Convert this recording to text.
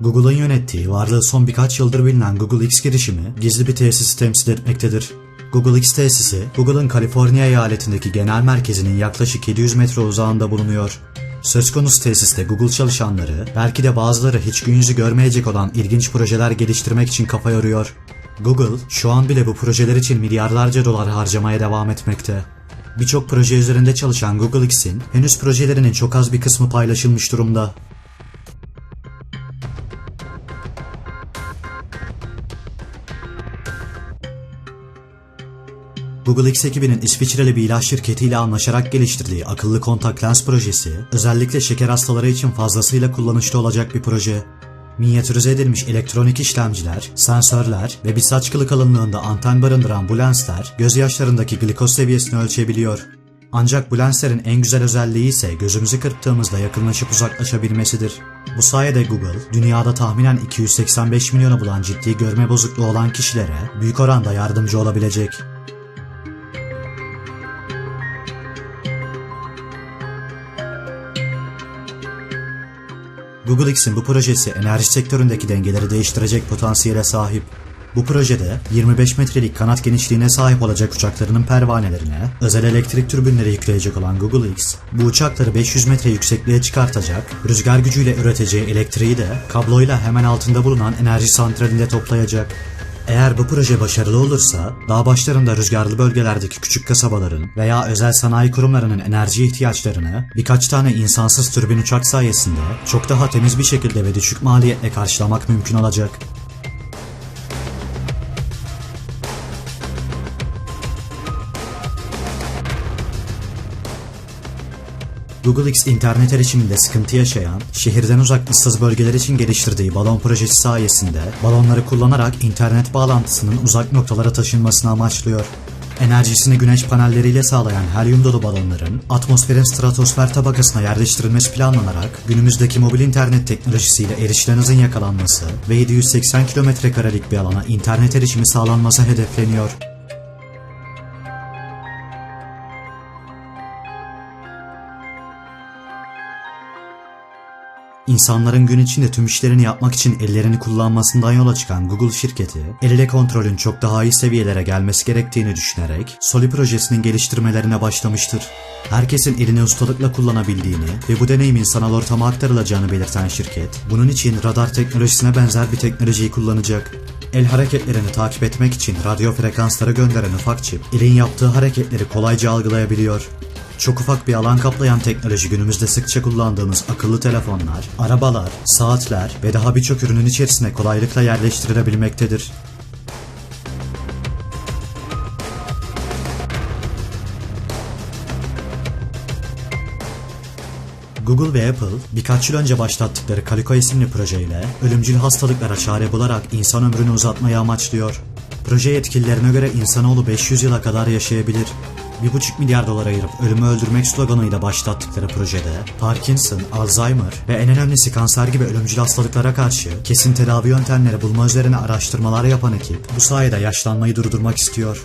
Google'ın yönettiği, varlığı son birkaç yıldır bilinen Google X girişimi gizli bir tesisi temsil etmektedir. Google X tesisi, Google'ın Kaliforniya eyaletindeki genel merkezinin yaklaşık 700 metre uzağında bulunuyor. Söz konusu tesiste Google çalışanları, belki de bazıları hiç gün yüzü görmeyecek olan ilginç projeler geliştirmek için kafa yoruyor. Google, şu an bile bu projeler için milyarlarca dolar harcamaya devam etmekte. Birçok proje üzerinde çalışan Google X'in henüz projelerinin çok az bir kısmı paylaşılmış durumda. Google X ekibinin İsviçreli bir ilaç şirketiyle anlaşarak geliştirdiği akıllı kontak lens projesi, özellikle şeker hastaları için fazlasıyla kullanışlı olacak bir proje. Minyatürize edilmiş elektronik işlemciler, sensörler ve bir saç kılı kalınlığında anten barındıran bu lensler gözyaşlarındaki glikoz seviyesini ölçebiliyor. Ancak bu lenslerin en güzel özelliği ise gözümüzü kırptığımızda yakınlaşıp uzaklaşabilmesidir. Bu sayede Google, dünyada tahminen 285 milyonu bulan ciddi görme bozukluğu olan kişilere büyük oranda yardımcı olabilecek. Google X'in bu projesi enerji sektöründeki dengeleri değiştirecek potansiyele sahip. Bu projede 25 metrelik kanat genişliğine sahip olacak uçaklarının pervanelerine özel elektrik türbinleri yükleyecek olan Google X, bu uçakları 500 metre yüksekliğe çıkartacak, rüzgar gücüyle üreteceği elektriği de kabloyla hemen altında bulunan enerji santralinde toplayacak. Eğer bu proje başarılı olursa, dağ başlarında rüzgarlı bölgelerdeki küçük kasabaların veya özel sanayi kurumlarının enerji ihtiyaçlarını birkaç tane insansız türbin uçak sayesinde çok daha temiz bir şekilde ve düşük maliyetle karşılamak mümkün olacak. Google X internet erişiminde sıkıntı yaşayan, şehirden uzak ıssız bölgeler için geliştirdiği balon projesi sayesinde balonları kullanarak internet bağlantısının uzak noktalara taşınmasını amaçlıyor. Enerjisini güneş panelleriyle sağlayan helyum dolu balonların atmosferin stratosfer tabakasına yerleştirilmesi planlanarak günümüzdeki mobil internet teknolojisiyle erişilen hızın yakalanması ve 780 kilometre karelik bir alana internet erişimi sağlanması hedefleniyor. İnsanların gün içinde tüm işlerini yapmak için ellerini kullanmasından yola çıkan Google şirketi, el ile kontrolün çok daha iyi seviyelere gelmesi gerektiğini düşünerek Soli projesinin geliştirmelerine başlamıştır. Herkesin elini ustalıkla kullanabildiğini ve bu deneyimin sanal ortama aktarılacağını belirten şirket, bunun için radar teknolojisine benzer bir teknolojiyi kullanacak. El hareketlerini takip etmek için radyo frekanslara gönderen ufak çip, elin yaptığı hareketleri kolayca algılayabiliyor. Çok ufak bir alan kaplayan teknoloji günümüzde sıkça kullandığımız akıllı telefonlar, arabalar, saatler ve daha birçok ürünün içerisine kolaylıkla yerleştirilebilmektedir. Google ve Apple birkaç yıl önce başlattıkları Calico isimli projeyle ölümcül hastalıklara çare bularak insan ömrünü uzatmayı amaçlıyor. Proje yetkililerine göre insanoğlu 500 yıla kadar yaşayabilir. 1,5 milyar dolar ayırıp ölümü öldürmek sloganıyla başlattıkları projede Parkinson, Alzheimer ve en önemlisi kanser gibi ölümcül hastalıklara karşı kesin tedavi yöntemleri bulma üzerine araştırmalar yapan ekip bu sayede yaşlanmayı durdurmak istiyor.